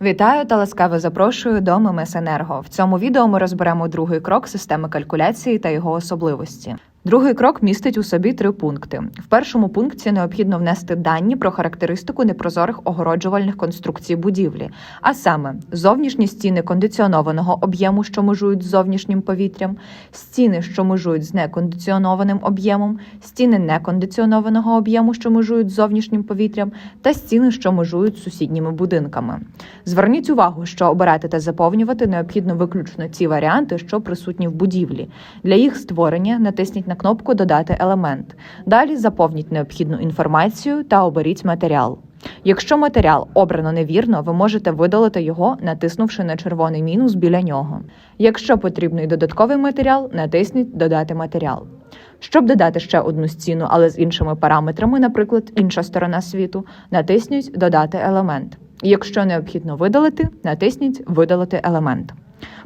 Вітаю та ласкаво запрошую до ММС Енерго. В цьому відео ми розберемо другий крок системи калькуляції та його особливості. Другий крок містить у собі три пункти. В першому пункті необхідно внести дані про характеристику непрозорих огороджувальних конструкцій будівлі, а саме зовнішні стіни кондиціонованого об'єму, що межують з зовнішнім повітрям, стіни, що межують з некондиціонованим об'ємом, стіни некондиціонованого об'єму, що межують з зовнішнім повітрям, та стіни, що межують з сусідніми будинками. Зверніть увагу, що обирати та заповнювати необхідно виключно ті варіанти, що присутні в будівлі. Для їх створення натисніть на кнопку Додати елемент. Далі заповніть необхідну інформацію та оберіть матеріал. Якщо матеріал обрано невірно, ви можете видалити його, натиснувши на червоний мінус біля нього. Якщо потрібний додатковий матеріал, натисніть Додати матеріал. Щоб додати ще одну стіну, але з іншими параметрами, наприклад, інша сторона світу, натисніть Додати елемент. Якщо необхідно видалити, натисніть Видалити елемент.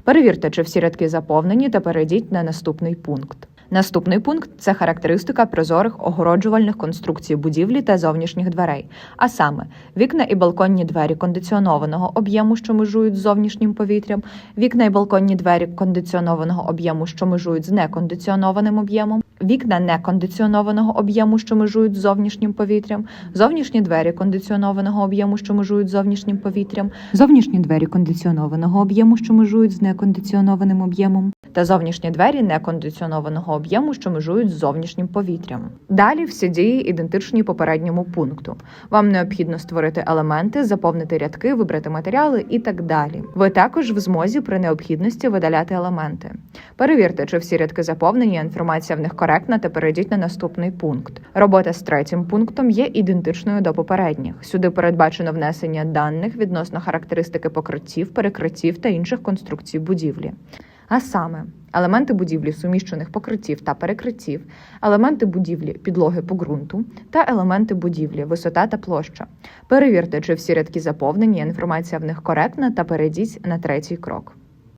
Перевірте, чи всі рядки заповнені, та перейдіть на наступний пункт. Наступний пункт це характеристика прозорих огороджувальних конструкцій будівлі та зовнішніх дверей, а саме вікна і балконні двері кондиціонованого об'єму, що межують з зовнішнім повітрям, вікна і балконні двері кондиціонованого об'єму, що межують з некондиціонованим об'ємом, вікна некондиціонованого об'єму, що межують з зовнішнім повітрям, зовнішні двері кондиціонованого об'єму, що межують з зовнішнім повітрям, зовнішні двері кондиціонованого об'єму, що межують з некондиціонованим об'ємом, та зовнішні двері некондиціонованого об'єму, що межують з зовнішнім повітрям. Далі всі дії ідентичні попередньому пункту. Вам необхідно створити елементи, заповнити рядки, вибрати матеріали і так далі. Ви також в змозі при необхідності видаляти елементи. Перевірте, чи всі рядки заповнені, інформація в них коректна, та перейдіть на наступний пункт. Робота з третім пунктом є ідентичною до попередніх. Сюди передбачено внесення даних відносно характеристики покриттів, перекриттів та інших конструкцій будівлі. А саме елементи будівлі суміщених покриттів та перекриттів, елементи будівлі підлоги по ґрунту та елементи будівлі висота та площа. Перевірте, чи всі рядки заповнені, інформація в них коректна, та перейдіть на третій крок.